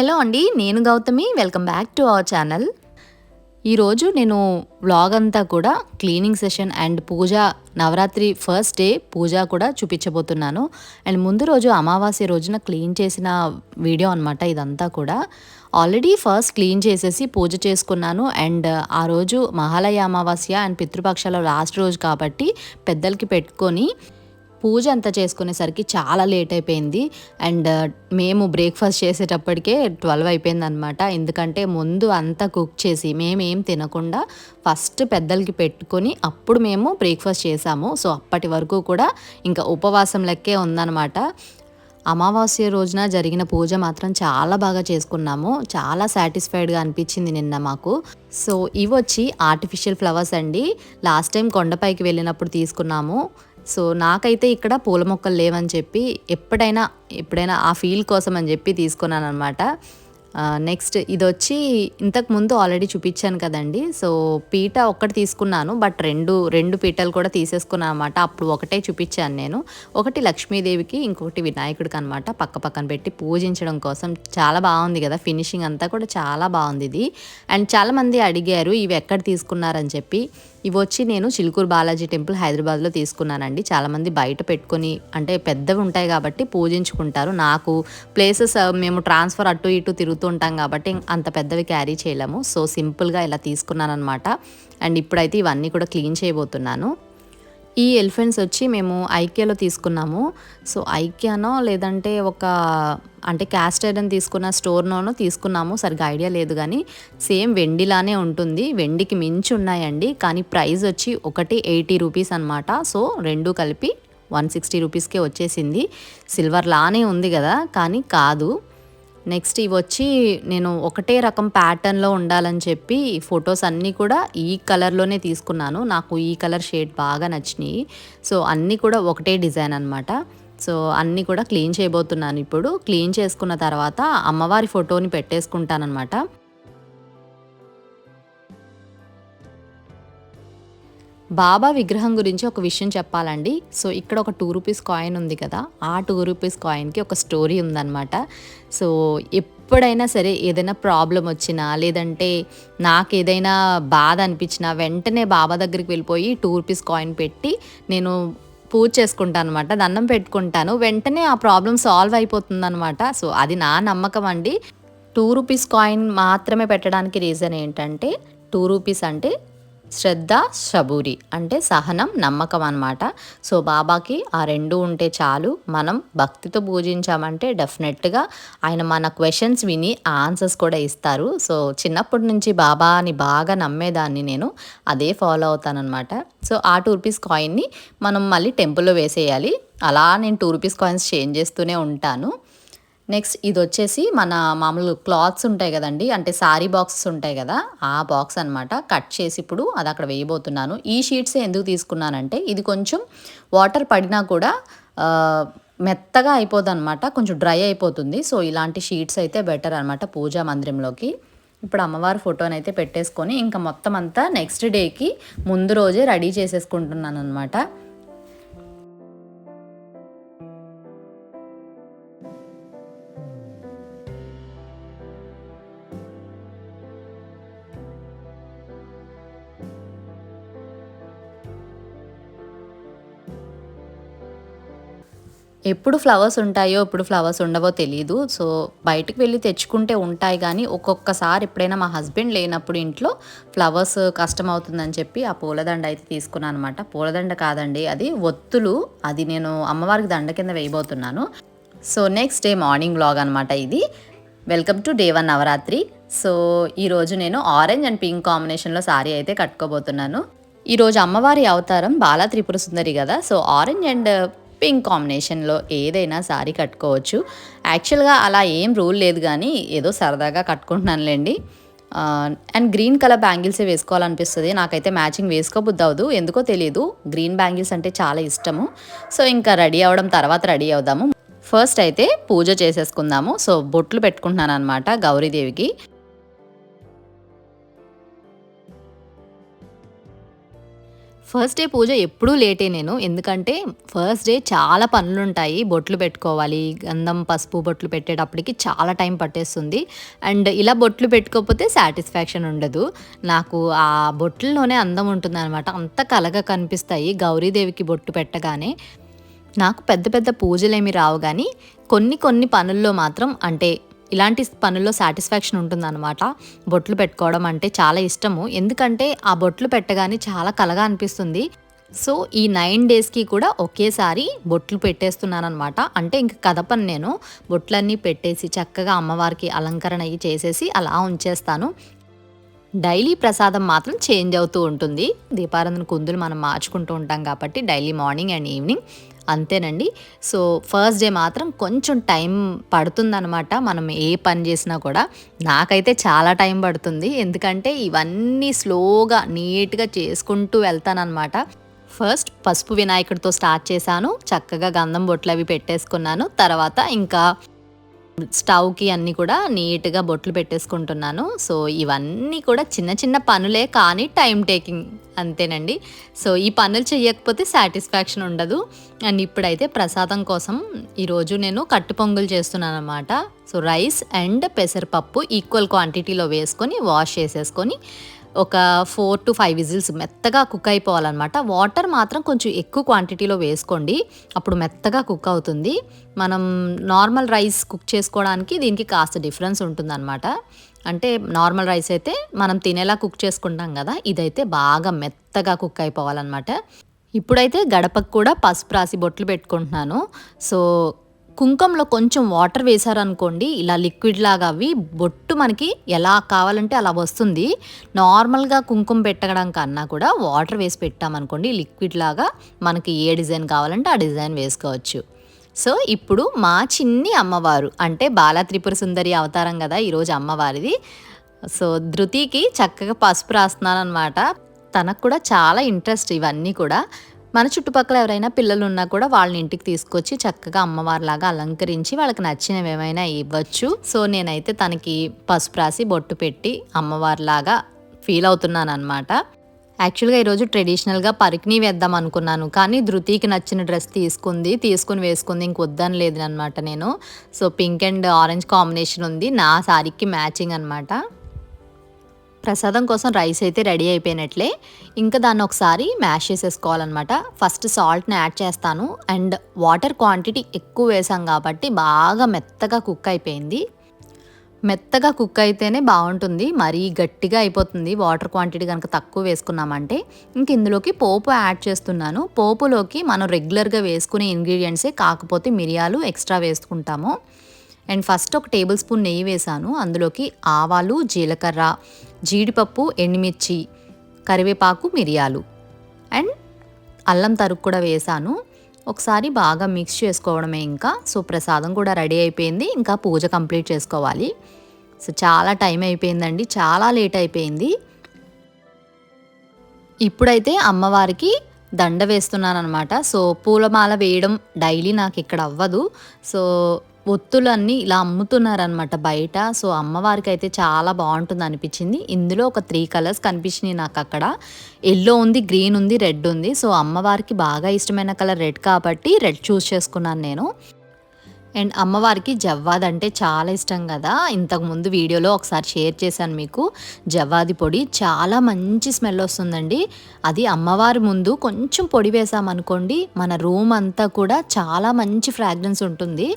Hello అండి నేను Gautami. Welcome back to our channel. ఈరోజు నేను వ్లాగ్ అంతా కూడా cleaning session and puja Navaratri first day puja కూడా చూపించబోతున్నాను. అండ్ ముందు రోజు అమావాస్య రోజున క్లీన్ చేసిన వీడియో అనమాట ఇదంతా కూడా. ఆల్రెడీ ఫస్ట్ క్లీన్ చేసేసి పూజ చేసుకున్నాను. అండ్ ఆ రోజు మహాలయ అమావాస్య అండ్ పితృపక్షాల లాస్ట్ రోజు కాబట్టి పెద్దలకి పెట్టుకొని పూజ అంతా చేసుకునేసరికి చాలా లేట్ అయిపోయింది. అండ్ uh, మేము బ్రేక్ఫాస్ట్ చేసేటప్పటికే ట్వెల్వ్ అయిపోయింది అనమాట ఎందుకంటే ముందు అంతా కుక్ చేసి మేము ఏం తినకుండా ఫస్ట్ పెద్దలకి పెట్టుకొని అప్పుడు మేము బ్రేక్ఫాస్ట్ చేసాము. సో అప్పటి వరకు కూడా ఇంకా ఉపవాసం లెక్కే ఉందన్నమాట. అమావాస్య రోజున జరిగిన పూజ మాత్రం చాలా బాగా చేసుకున్నాము. చాలా సాటిస్ఫైడ్గా అనిపించింది నిన్న మాకు. సో ఇవి వచ్చి ఆర్టిఫిషియల్ ఫ్లవర్స్ అండి. లాస్ట్ టైం కొండపైకి వెళ్ళినప్పుడు తీసుకున్నాము. సో నాకైతే ఇక్కడ పూల మొక్కలు లేవని చెప్పి ఎప్పుడైనా ఎప్పుడైనా ఆ ఫీల్ కోసం అని చెప్పి తీసుకున్నాను అనమాట నెక్స్ట్ ఇది వచ్చి ఇంతకు ముందు ఆల్రెడీ చూపించాను కదండి. సో పీట ఒక్కటి తీసుకున్నాను బట్ రెండు రెండు పీటలు కూడా తీసేసుకున్నాను అనమాట అప్పుడు ఒకటే చూపించాను నేను. ఒకటి లక్ష్మీదేవికి ఇంకొకటి వినాయకుడికి అనమాట పక్క పక్కన పెట్టి పూజించడం కోసం చాలా బాగుంది కదా. ఫినిషింగ్ అంతా కూడా చాలా బాగుంది ఇది. అండ్ చాలామంది అడిగారు ఇవి ఎక్కడ తీసుకున్నారని చెప్పి. ఇవి వచ్చి నేను చిలుకూరు బాలాజీ టెంపుల్ హైదరాబాద్లో తీసుకున్నానండి. చాలామంది బయట పెట్టుకొని అంటే పెద్దవి ఉంటాయి కాబట్టి పూజించుకుంటారు. నాకు ప్లేసెస్ మేము ట్రాన్స్ఫర్ అటు ఇటు తిరుగుతూ తిరుగుతుంటాం కాబట్టి అంత పెద్దవి క్యారీ చేయలేము. సో సింపుల్గా ఇలా తీసుకున్నాను అనమాట అండ్ ఇప్పుడైతే ఇవన్నీ కూడా క్లీన్ చేయబోతున్నాను. ఈ ఎలిఫెంట్స్ వచ్చి మేము ఐక్యాలో తీసుకున్నాము. సో ఐక్యానో లేదంటే ఒక అంటే క్యాస్ట్ ఐరన్ తీసుకున్న స్టోర్లోనో తీసుకున్నాము. సరిగ్గా ఐడియా లేదు కానీ సేమ్ వెండిలానే ఉంటుంది. వెండికి మించి ఉన్నాయండి. కానీ ప్రైస్ వచ్చి ఒకటి ఎయిటీ రూపీస్ అనమాట సో రెండు కలిపి వన్ సిక్స్టీ రూపీస్కే వచ్చేసింది. సిల్వర్ లానే ఉంది కదా. కానీ కాదు. నెక్స్ట్ ఇవి వచ్చి నేను ఒకటే రకం ప్యాటర్న్లో ఉండాలని చెప్పి ఫొటోస్ అన్నీ కూడా ఈ కలర్లోనే తీసుకున్నాను. నాకు ఈ కలర్ షేడ్ బాగా నచ్చినాయి. సో అన్నీ కూడా ఒకటే డిజైన్ అనమాట సో అన్నీ కూడా క్లీన్ చేయబోతున్నాను ఇప్పుడు. క్లీన్ చేసుకున్న తర్వాత అమ్మవారి ఫోటోని పెట్టేసుకుంటానమాట బాబా విగ్రహం గురించి ఒక విషయం చెప్పాలండి. సో ఇక్కడ ఒక టూ రూపీస్ కాయిన్ ఉంది కదా ఆ టూ రూపీస్ కాయిన్కి ఒక స్టోరీ ఉందన్నమాట. సో ఎప్పుడైనా సరే ఏదైనా ప్రాబ్లం వచ్చినా లేదంటే నాకు ఏదైనా బాధ అనిపించినా వెంటనే బాబా దగ్గరికి వెళ్ళిపోయి టూ రూపీస్ కాయిన్ పెట్టి నేను పూజ చేసుకుంటాను అనమాట దండం పెట్టుకుంటాను. వెంటనే ఆ ప్రాబ్లం సాల్వ్ అయిపోతుంది అనమాట సో అది నా నమ్మకం అండి. టూ రూపీస్ కాయిన్ మాత్రమే పెట్టడానికి రీజన్ ఏంటంటే టూ రూపీస్ అంటే శ్రద్ధ శబూరి అంటే సహనం నమ్మకం అనమాట సో బాబాకి ఆ రెండు ఉంటే చాలు. మనం భక్తితో పూజించామంటే డెఫినెట్గా ఆయన మన క్వశ్చన్స్ విని ఆన్సర్స్ కూడా ఇస్తారు. సో చిన్నప్పటి నుంచి బాబాని బాగా నమ్మేదాన్ని నేను. అదే ఫాలో అవుతానమాట సో ఆ టూ రూపీస్ కాయిన్ని మనం మళ్ళీ టెంపుల్లో వేసేయాలి. అలా నేను టూ రూపీస్ కాయిన్స్ చేంజ్ చేస్తూనే ఉంటాను. నెక్స్ట్ ఇది వచ్చేసి మన మామూలు క్లాత్స్ ఉంటాయి కదండి అంటే సారీ బాక్సెస్ ఉంటాయి కదా ఆ బాక్స్ అనమాట కట్ చేసి ఇప్పుడు అది అక్కడ వేయబోతున్నాను. ఈ షీట్స్ ఎందుకు తీసుకున్నానంటే ఇది కొంచెం వాటర్ పడినా కూడా మెత్తగా అయిపోతుంది అనమాట కొంచెం డ్రై అయిపోతుంది. సో ఇలాంటి షీట్స్ అయితే బెటర్ అనమాట పూజా మందిరంలోకి. ఇప్పుడు అమ్మవారి ఫోటోని అయితే పెట్టేసుకొని ఇంకా మొత్తం అంతా నెక్స్ట్ డేకి ముందు రోజే రెడీ చేసేసుకుంటున్నాను అనమాట ఎప్పుడు ఫ్లవర్స్ ఉంటాయో ఎప్పుడు ఫ్లవర్స్ ఉండవో తెలియదు సో బయటకు వెళ్ళి తెచ్చుకుంటే ఉంటాయి కానీ ఒక్కొక్కసారి ఎప్పుడైనా మా హస్బెండ్ లేనప్పుడు ఇంట్లో ఫ్లవర్స్ కష్టం అవుతుందని చెప్పి ఆ పూలదండ అయితే తీసుకున్నాను అనమాట పూలదండ కాదండి అది ఒత్తులు. అది నేను అమ్మవారికి దండ కింద వేయబోతున్నాను. So next day morning blog అనమాట ఇది. Welcome to day one Navaratri. So ఈరోజు నేను ఆరెంజ్ అండ్ పింక్ కాంబినేషన్లో సారీ అయితే కట్టుకోబోతున్నాను. ఈరోజు అమ్మవారి అవతారం బాలా త్రిపుర సుందరి కదా. సో ఆరెంజ్ అండ్ పింక్ కాంబినేషన్లో ఏదైనా సారీ కట్టుకోవచ్చు. యాక్చువల్గా అలా ఏం రూల్ లేదు కానీ ఏదో సరదాగా కట్టుకుంటున్నానులేండి. అండ్ గ్రీన్ కలర్ బ్యాంగిల్సే వేసుకోవాలనిపిస్తుంది. నాకైతే మ్యాచింగ్ వేసుకోబుద్ది అవ్వదు ఎందుకో తెలియదు గ్రీన్ బ్యాంగిల్స్ అంటే చాలా ఇష్టము. సో ఇంకా రెడీ అవ్వడం తర్వాత రెడీ అవుదాము. ఫస్ట్ అయితే పూజ చేసేసుకుందాము. సో బొట్లు పెట్టుకుంటున్నాను అనమాట గౌరీదేవికి. ఫస్ట్ డే పూజ ఎప్పుడూ లేటే నేను. ఎందుకంటే ఫస్ట్ డే చాలా పనులు ఉంటాయి బొట్లు పెట్టుకోవాలి. గంధం పసుపు బొట్లు పెట్టేటప్పటికి చాలా టైం పట్టేస్తుంది. అండ్ ఇలా బొట్లు పెట్టుకోకపోతే సాటిస్ఫాక్షన్ ఉండదు. నాకు ఆ బొట్లలోనే అందం ఉంటుంది అనమాట అంత కలగా కనిపిస్తాయి. గౌరీదేవికి బొట్టు పెట్టగానే నాకు పెద్ద పెద్ద పూజలేమి రావు కానీ కొన్ని కొన్ని పనుల్లో మాత్రం అంటే ఇలాంటి పనుల్లో సాటిస్ఫాక్షన్ ఉంటుందన్నమాట. బొట్లు పెట్టుకోవడం అంటే చాలా ఇష్టము. ఎందుకంటే ఆ బొట్లు పెట్టగానే చాలా కలగా అనిపిస్తుంది. సో ఈ నైన్ డేస్కి కూడా ఒకేసారి బొట్లు పెట్టేస్తున్నాను అనమాట అంటే ఇంక కదపని నేను. బొట్లన్నీ పెట్టేసి చక్కగా అమ్మవారికి అలంకరణ అయ్యి చేసేసి అలా ఉంచేస్తాను. డైలీ ప్రసాదం మాత్రం చేంజ్ అవుతూ ఉంటుంది. దీపారాధన కుందులు మనం మార్చుకుంటూ ఉంటాం కాబట్టి డైలీ మార్నింగ్ అండ్ ఈవినింగ్ అంతేనండి. సో ఫస్ట్ డే మాత్రం కొంచెం టైం పడుతుందనమాట మనం ఏ పని చేసినా కూడా. నాకైతే చాలా టైం పడుతుంది. ఎందుకంటే ఇవన్నీ స్లోగా నీట్గా చేసుకుంటూ వెళ్తానమాట ఫస్ట్ పసుపు వినాయకుడితో స్టార్ట్ చేశాను. చక్కగా గంధం బొట్లు అవి పెట్టేసుకున్నాను. తర్వాత ఇంకా స్టవ్కి అన్నీ కూడా నీట్గా బొట్లు పెట్టేసుకుంటున్నాను. సో ఇవన్నీ కూడా చిన్న చిన్న పనులే కానీ టైం టేకింగ్ అంతేనండి. సో ఈ పనులు చేయకపోతే సాటిస్ఫాక్షన్ ఉండదు. అండ్ ఇప్పుడైతే ప్రసాదం కోసం ఈరోజు నేను కట్టు పొంగులు చేస్తున్నాను అనమాట సో రైస్ అండ్ పెసరపప్పు ఈక్వల్ క్వాంటిటీలో వేసుకొని వాష్ చేసేసుకొని ఒక ఫోర్ టు ఫైవ్ విజిల్స్ మెత్తగా కుక్ అయిపోవాలన్నమాట. వాటర్ మాత్రం కొంచెం ఎక్కువ క్వాంటిటీలో వేసుకోండి. అప్పుడు మెత్తగా కుక్ అవుతుంది. మనం నార్మల్ రైస్ కుక్ చేసుకోవడానికి దీనికి కాస్త డిఫరెన్స్ ఉంటుందన్నమాట. అంటే నార్మల్ రైస్ అయితే మనం తినేలా కుక్ చేసుకుంటాం కదా ఇదైతే బాగా మెత్తగా కుక్ అయిపోవాలన్నమాట. ఇప్పుడైతే గడపకు కూడా పసుపు రాసి బొట్లు పెట్టుకుంటున్నాను. సో కుంకంలో కొంచెం వాటర్ వేశారనుకోండి ఇలా లిక్విడ్ లాగా అవి బొట్టు మనకి ఎలా కావాలంటే అలా వస్తుంది. నార్మల్గా కుంకుమ పెట్టడం కన్నా కూడా వాటర్ వేసి పెట్టామనుకోండి లిక్విడ్ లాగా మనకి ఏ డిజైన్ కావాలంటే ఆ డిజైన్ వేసుకోవచ్చు. సో ఇప్పుడు మా చిన్ని అమ్మవారు అంటే బాలా త్రిపుర సుందరి అవతారం కదా ఈరోజు అమ్మవారిది. సో ధృతికి చక్కగా పసుపు రాస్తున్నాను అనమాట తనకు కూడా చాలా ఇంట్రెస్ట్ ఇవన్నీ కూడా. మన చుట్టుపక్కల ఎవరైనా పిల్లలు ఉన్నా కూడా వాళ్ళని ఇంటికి తీసుకొచ్చి చక్కగా అమ్మవారిలాగా అలంకరించి వాళ్ళకి నచ్చినవి ఏమైనా ఇవ్వచ్చు. సో నేనైతే తనకి పసుపు రాసి బొట్టు పెట్టి అమ్మవారిలాగా ఫీల్ అవుతున్నాను అనమాట యాక్చువల్గా ఈరోజు ట్రెడిషనల్గా పరికిని వేద్దాం అనుకున్నాను. కానీ ధృతికి నచ్చిన డ్రెస్ తీసుకుంది తీసుకుని వేసుకుంది ఇంకొద్దని లేదు అనమాట నేను. So pink and orange combination ఉంది. నా శారీకి మ్యాచింగ్ అనమాట ప్రసాదం కోసం రైస్ అయితే రెడీ అయిపోయినట్లే. ఇంకా దాన్ని ఒకసారి మ్యాష్ చేసేసుకోవాలన్నమాట. ఫస్ట్ సాల్ట్ని యాడ్ చేస్తాను. అండ్ వాటర్ క్వాంటిటీ ఎక్కువ వేసాం కాబట్టి బాగా మెత్తగా కుక్ అయిపోయింది. మెత్తగా కుక్ అయితేనే బాగుంటుంది. మరీ గట్టిగా అయిపోతుంది. వాటర్ క్వాంటిటీ కనుక తక్కువ వేసుకున్నామంటే ఇంక ఇందులోకి పోపు యాడ్ చేస్తున్నాను. పోపులోకి మనం రెగ్యులర్గా వేసుకునే ఇంగ్రీడియంట్సే కాకపోతే మిరియాలు ఎక్స్ట్రా వేసుకుంటాము. అండ్ ఫస్ట్ ఒక టేబుల్ స్పూన్ నెయ్యి వేసాను. అందులోకి ఆవాలు జీలకర్ర జీడిపప్పు ఎండుమిర్చి కరివేపాకు మిరియాలు. అండ్ అల్లం తరుగు కూడా వేసాను. ఒకసారి బాగా మిక్స్ చేసుకోవడమే ఇంకా. సో ప్రసాదం కూడా రెడీ అయిపోయింది. ఇంకా పూజ కంప్లీట్ చేసుకోవాలి. సో చాలా టైం అయిపోయిందండి. చాలా లేట్ అయిపోయింది. ఇప్పుడైతే అమ్మవారికి దండ వేస్తున్నాను అనమాట సో పూలమాల వేయడం డైలీ నాకు ఇక్కడ అవ్వదు. సో ఒత్తులన్నీ ఇలా అమ్ముతున్నారనమాట బయట. సో అమ్మవారికి అయితే చాలా బాగుంటుంది అనిపించింది. ఇందులో ఒక త్రీ కలర్స్ కనిపించినాయి నాకు అక్కడ. ఎల్లో ఉంది గ్రీన్ ఉంది రెడ్ ఉంది. సో అమ్మవారికి బాగా ఇష్టమైన కలర్ రెడ్ కాబట్టి రెడ్ చూస్ చేసుకున్నాను నేను. అండ్ అమ్మవారికి జవ్వాది అంటే చాలా ఇష్టం కదా. ఇంతకుముందు వీడియోలో ఒకసారి షేర్ చేశాను మీకు. జవ్వాది పొడి చాలా మంచి స్మెల్ వస్తుందండి. అది అమ్మవారి ముందు కొంచెం పొడి వేసామనుకోండి మన రూమ్ అంతా కూడా చాలా మంచి ఫ్రాగ్రెన్స్ ఉంటుంది.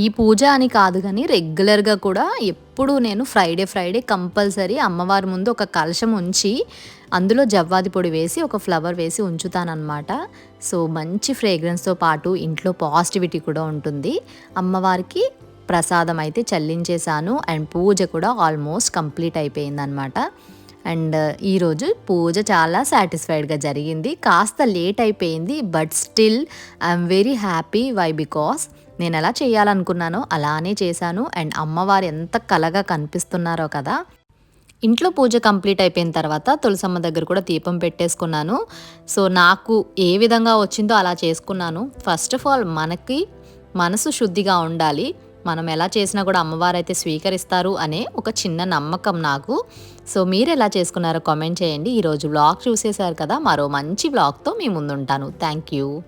ఈ పూజ అని కాదు కానీ రెగ్యులర్గా కూడా ఎప్పుడు నేను ఫ్రైడే ఫ్రైడే కంపల్సరీ అమ్మవారి ముందు ఒక కలశం ఉంచి అందులో జవ్వాది పొడి వేసి ఒక ఫ్లవర్ వేసి ఉంచుతానన్నమాట. సో మంచి ఫ్రేగ్రెన్స్తో పాటు ఇంట్లో పాజిటివిటీ కూడా ఉంటుంది. అమ్మవారికి ప్రసాదం అయితే చల్లించేశాను అండ్ పూజ కూడా ఆల్మోస్ట్ కంప్లీట్ అయిపోయిందనమాట అండ్ ఈరోజు పూజ చాలా సాటిస్ఫైడ్గా జరిగింది. కాస్త లేట్ అయిపోయింది but still I'm very happy. Why? Because నేను ఎలా చేయాలనుకున్నానో అలానే చేశాను. అండ్ అమ్మవారు ఎంత కలగా కనిపిస్తున్నారో కదా. ఇంట్లో పూజ కంప్లీట్ అయిపోయిన తర్వాత తులసమ్మ దగ్గర కూడా దీపం పెట్టేసుకున్నాను. సో నాకు ఏ విధంగా వచ్చిందో అలా చేసుకున్నాను. ఫస్ట్ ఆఫ్ ఆల్ మనకి మనసు శుద్ధిగా ఉండాలి. మనం ఎలా చేసినా కూడా అమ్మవారు అయితే స్వీకరిస్తారు అనే ఒక చిన్న నమ్మకం నాకు. సో మీరు ఎలా చేసుకున్నారో కామెంట్ చేయండి. ఈరోజు బ్లాగ్ చూసేశారు కదా. మరో మంచి బ్లాగ్తో మీ ముందుంటాను. Thank you